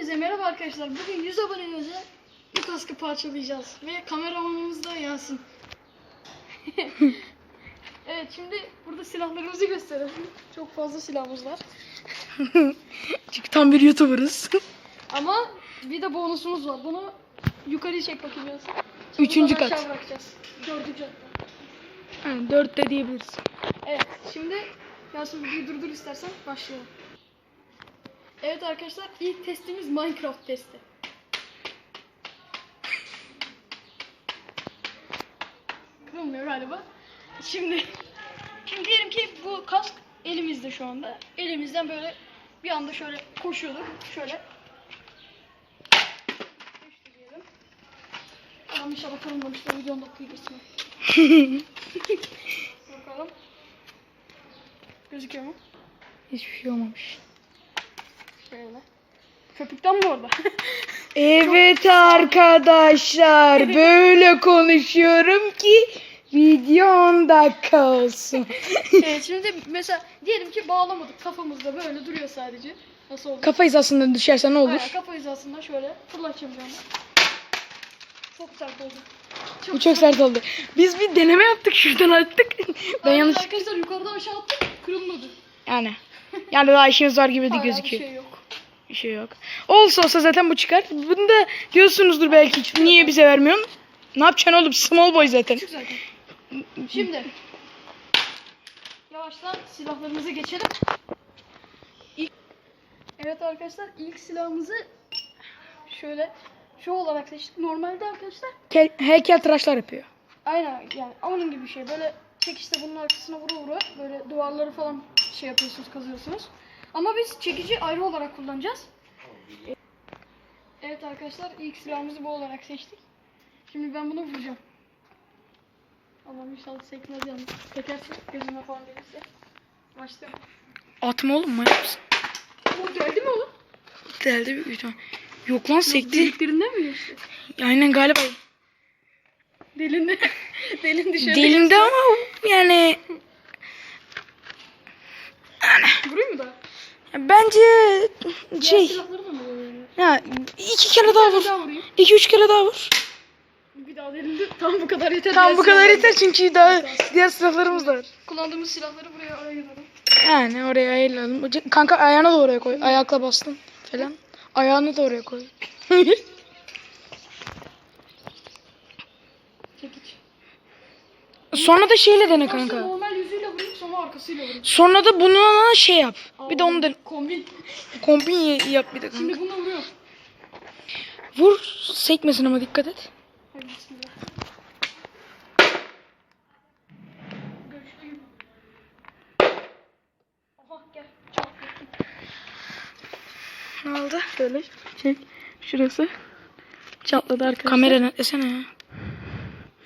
Hepinize merhaba arkadaşlar. Bugün 100 abone özel bu kaskı parçalayacağız. Ve kameramanımız da Yasin. evet şimdi burada silahlarımızı gösterelim. Çok fazla silahımız var. Çünkü tam bir YouTuber'ız. Ama bir de bonusumuz var. Bunu yukarıya çek bakayım Yasin. Sonra Üçüncü kat. bırakacağız. Dördüncü hatta. Yani dört de diyebiliriz. Evet şimdi Yasin videoyu durdur istersen başlayalım. Evet arkadaşlar ilk testimiz Minecraft testi. Kırılmıyor galiba. Şimdi, şimdi diyelim ki bu kask elimizde şu anda. Elimizden böyle bir anda şöyle koşuyorduk. Şöyle. Tamam inşallah kırılmamıştır. Videonun dakikayı geçsin. Bakalım. Gözüküyor mu? Hiçbir şey olmamış. Şöyle. Köpükten mi orada? Evet arkadaşlar böyle konuşuyorum ki videonda kalsın. evet şimdi mesela diyelim ki bağlamadık kafamızda böyle duruyor sadece. Nasıl oldu? Kafa hizasından düşerse ne olur? Aynen, kafa hizasında şöyle fırlatacağım ben. Çok sert oldu. Bu çok sert oldu. Biz bir deneme yaptık şuradan attık. ben Aynen yanlış Arkadaşlar yukarıdan aşağı attık kırılmadı. yani. Yani daha işimiz var gibi de gözüküyor. Şey yok. Bir şey yok. Olsa olsa zaten bu çıkar. Bunu da diyorsunuzdur belki niye bize vermiyorsun? Ne yapacaksın oğlum? Small boy zaten. Küçük zaten. Şimdi yavaştan silahlarımıza geçelim. İlk... Evet arkadaşlar ilk silahımızı şöyle şu olarak seçtik. Normalde arkadaşlar Kel, heykel tıraşlar yapıyor. Aynen yani onun gibi bir şey. Böyle çekişte bunun arkasına vura vura böyle duvarları falan şey yapıyorsunuz, kazıyorsunuz. Ama biz çekici ayrı olarak kullanacağız. Evet arkadaşlar ilk silahımızı bu olarak seçtik. Şimdi ben bunu vuracağım. Allah'ım inşallah sekmez yalnız. Tekersin gözüme falan gelirse. Başlayalım. Atma oğlum manyak mısın? O geldi mi oğlum? Deldi büyük ihtimal. Yok lan sekti. Deliklerinden mi geçti? Aynen galiba. Delindi. Delindi şöyle. Delindi ama yani Vurayım mı daha? Bence şey ya iki kere daha vur. İki üç kere daha vur. Bir daha delindi. Tam bu kadar yeter. Diğer bu kadar yeter çünkü daha diğer silahlarımız da var. Kullandığımız silahları buraya ayıralım. Yani oraya ayıralım. Kanka ayağını da oraya koy. Ayakla bastın falan. Ayağını da oraya koy. Çekiç. Sonra da şeyle dene kanka. normal yüzüyle vurayım sonra arkasıyla vurayım. Sonra da bununla şey yap. Bir de onu da Kombin. kombin yap bir de. Şimdi bunu vuruyorum. Vur sekmesin ama dikkat et. Hadi bismillah. Gel. Ne oldu? Şöyle çek. Şurası. Çatladı arkadaşlar. Kamera netlesene ya.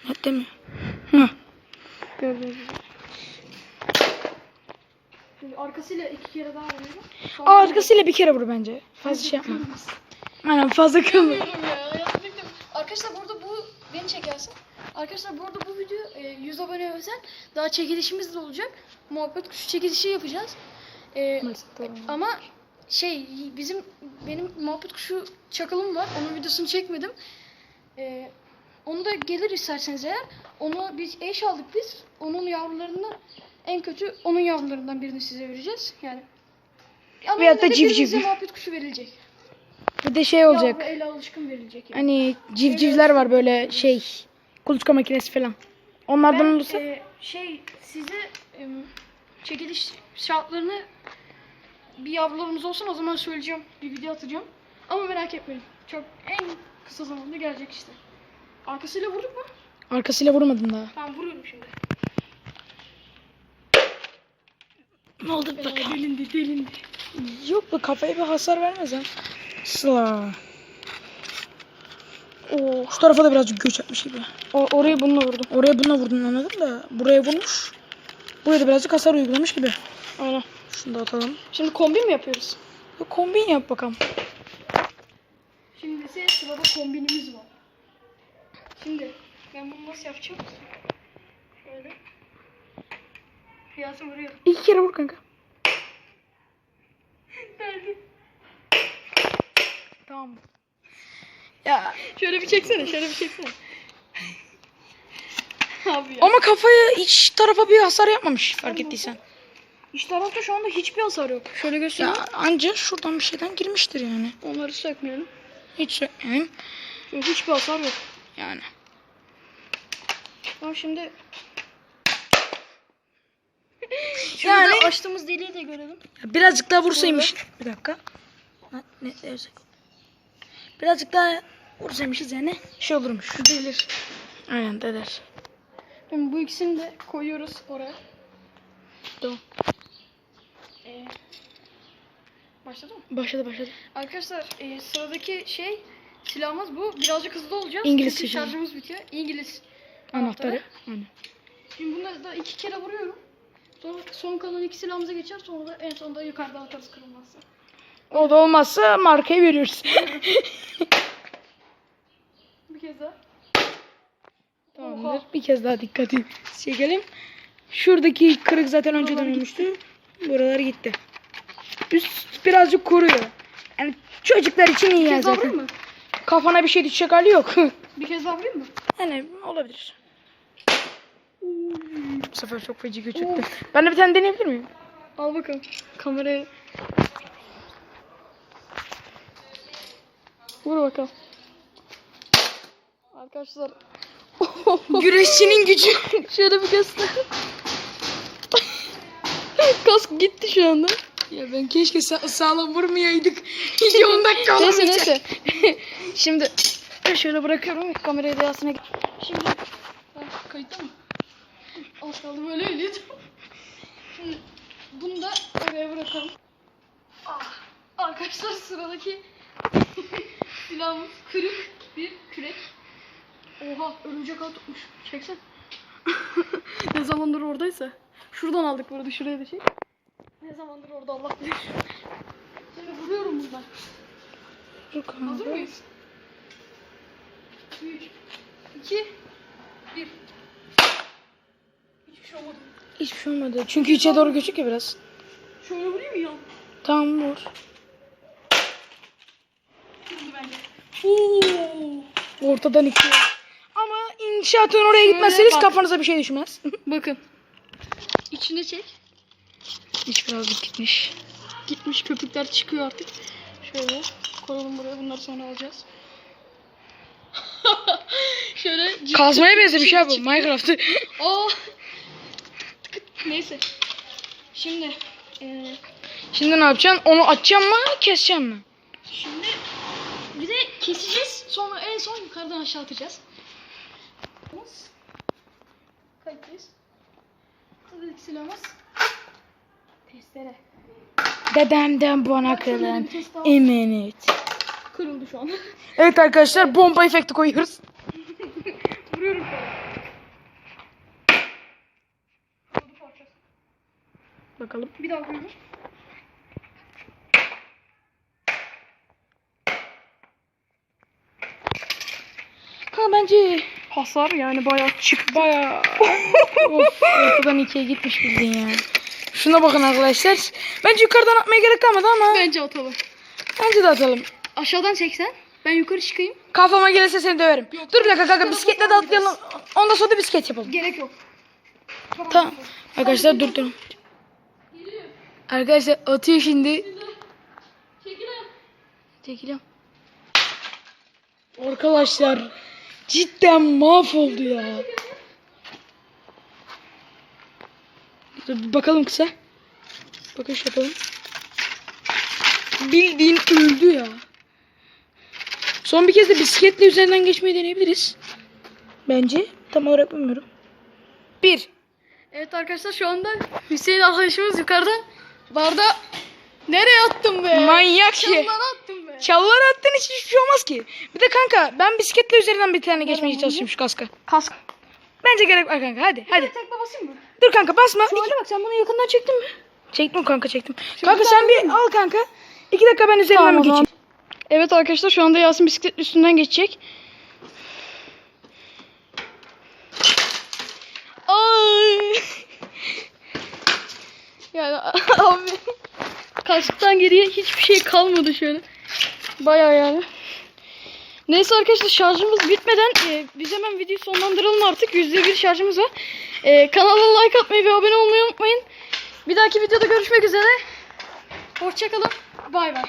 Netlemiyor. Hı. Gördüğünüz gibi. Arkasıyla iki kere daha vuruyorum. Sonra- Aa, arkasıyla bir kere vur bence. Fazla şey yapma. Aynen fazla kılma. Bilmiyorum ya. Arkadaşlar burada bu beni çekersin. Arkadaşlar burada bu video e, 100 abone özel. Daha çekilişimiz de olacak. Muhabbet kuşu çekilişi yapacağız. E, ama şey bizim benim muhabbet kuşu çakalım var. Onun videosunu çekmedim. E, onu da gelir isterseniz eğer. Onu biz eş aldık biz. Onun yavrularını en kötü onun yavrularından birini size vereceğiz. Yani ama Veyahut da civciv. muhabbet kuşu verilecek. Bir de şey olacak. Yavru ele alışkın verilecek yani. Hani civcivler var böyle şey. Kuluçka makinesi falan. Onlardan Ben olursa e, şey size e, çekiliş şartlarını bir yavrularımız olsun o zaman söyleyeceğim. Bir video atacağım. Ama merak etmeyin. Çok en kısa zamanda gelecek işte. Arkasıyla vurduk mu? arkasıyla vurmadın daha. Tamam vuruyorum şimdi. Ne oldu Ee, delindi delindi. Yok bu kafaya bir hasar vermez ha. Sıla. Oo, şu tarafa da birazcık göç atmış gibi. O, orayı bununla vurdum. Oraya bununla vurdun anladın da buraya vurmuş. Buraya da birazcık hasar uygulamış gibi. Aynen. Şunu da atalım. Şimdi kombin mi yapıyoruz? Bir kombin yap bakalım. Şimdi ise sırada kombinimiz var. Şimdi ben bunu nasıl yapacağım? Şöyle. Yasin vuruyor. İki kere vur kanka. Tamam. Ya Şöyle bir çeksene, şöyle bir çeksene. Abi ya. ama kafaya iç tarafa bir hasar yapmamış fark ettiysen. İç tarafta şu anda hiçbir hasar yok. Şöyle göstereyim. Ya anca şuradan bir şeyden girmiştir yani. Onları sökmeyelim. Hiç sökmeyeyim. Şöyle hiçbir hasar yok. Yani. Ama şimdi Şurada Yani- açtığımız deliği de görelim. Birazcık daha vursaymış. Bir dakika. Ne dersek. Birazcık daha vursaymışız yani şey olurmuş. Delir. Aynen deder. Şimdi bu ikisini de koyuyoruz oraya. Tamam. Ee, başladı mı? Başladı başladı. Arkadaşlar e, sıradaki şey silahımız bu. Birazcık hızlı olacağız. İngiliz Çünkü şarjımız bitiyor. İngiliz Anahtarı. Aynen. Şimdi bunları da iki kere vuruyorum. Sonra son kalan iki silahımıza geçer. Sonra da en sonunda yukarıdan atarız kırılmazsa. O da olmazsa markayı veriyoruz. Bir kez daha. Tamamdır. Oha. Bir kez daha dikkati çekelim. Şuradaki kırık zaten Buralar olmuştu. Buralar gitti. Üst birazcık koruyor. Yani çocuklar için iyi Bir kez zaten. mı? Kafana bir şey düşecek hali yok. Bir kez daha vurayım mı? yani olabilir. Bu sefer çok feci göçüktü. Ben de bir tane deneyebilir miyim? Al bakalım. Kameraya. Vur bakalım. Arkadaşlar. Güreşçinin gücü. Şöyle bir göster. Kask gitti şu anda. ya ben keşke sa- sağlam vurmayaydık. İyi 10 dakika Neyse olamayacak. neyse. Şimdi şöyle bırakıyorum kamerayı da yasına. Şimdi kayıtta mı? Az kaldı böyle öyleydi. Şimdi bunu da oraya bırakalım. Ah, arkadaşlar sıradaki silahımız kırık bir kürek. Oha örümcek ağ tutmuş. Çeksen. ne zamandır oradaysa. Şuradan aldık burada şuraya da çek. Ne zamandır orada Allah bilir. Şimdi vuruyorum buradan. Kanka. Hazır mıyız? 3, 2, 1. Şey olmadı. Hiçbir şey olmadı. Çünkü içe doğru göçük ya biraz. Şöyle vurayım mı ya? Tamam vur. Oo. Ortadan iki. Ama inşaatın oraya Şöyle gitmezseniz bak. kafanıza bir şey düşmez. Bakın. İçine çek. Hiç birazcık gitmiş. Gitmiş köpükler çıkıyor artık. Şöyle koyalım buraya. Bunları sonra alacağız. Şöyle Kazmaya benzemiş ha bu Minecraft. Oo. Neyse. Şimdi eee Şimdi ne yapacaksın? Onu açacaksın mı keseceksin mi? Şimdi bir de keseceğiz. Sonra en son yukarıdan aşağı atacağız. Kayıttayız. Sıradaki silahımız testere. Dedemden bana daha. emanet. Kırıldı şu an. Evet arkadaşlar bomba efekti koyuyoruz. Vuruyorum şu an. Kırıldı parçası. Bakalım. Bir daha vuruyorum. Ha bence Hasar yani bayağı çıktı. baya of ortadan ikiye gitmiş bildiğin yani. Şuna bakın arkadaşlar. Bence yukarıdan atmaya gerek kalmadı ama Bence atalım. bence de atalım. Aşağıdan çeksen. Ben yukarı çıkayım. Kafama gelirse seni döverim. Yok. Dur bir dakika kanka bisikletle de atlayalım. Ondan sonra da bisiklet yapalım. Gerek yok. Tamam. Arkadaşlar dur dur. Geliyor. Arkadaşlar atıyor şimdi. Çekil lan. Çekiliyorum. Arkadaşlar cidden mahvoldu ya. Dur bir bakalım kısa. Bakış yapalım. Bildiğin öldü ya. Son bir kez de bisikletle üzerinden geçmeyi deneyebiliriz. Bence. Tam olarak bilmiyorum. Bir. Evet arkadaşlar şu anda Hüseyin arkadaşımız yukarıda barda nereye attın be? Manyak ya. Çalılara attın be. Çalılara attığın için hiçbir şey olmaz ki. Bir de kanka ben bisikletle üzerinden bir tane geçmeye çalışayım şu kaska. Kask. Bence gerek var kanka hadi hadi. Tekme basayım mı? Dur kanka basma. Şu hale bak sen bunu yakından çektin mi? Çektim kanka çektim. Şu kanka bir sen bir al kanka. İki dakika ben üzerinden Tamam, mi geçeyim? Evet arkadaşlar şu anda Yasin bisiklet üstünden geçecek. Yani abi kasktan geriye hiçbir şey kalmadı şöyle. Bayağı yani. Neyse arkadaşlar şarjımız bitmeden e, biz hemen videoyu sonlandıralım artık. %1 şarjımız var. E, kanala like atmayı ve abone olmayı unutmayın. Bir dahaki videoda görüşmek üzere. Hoşçakalın. Bay bay.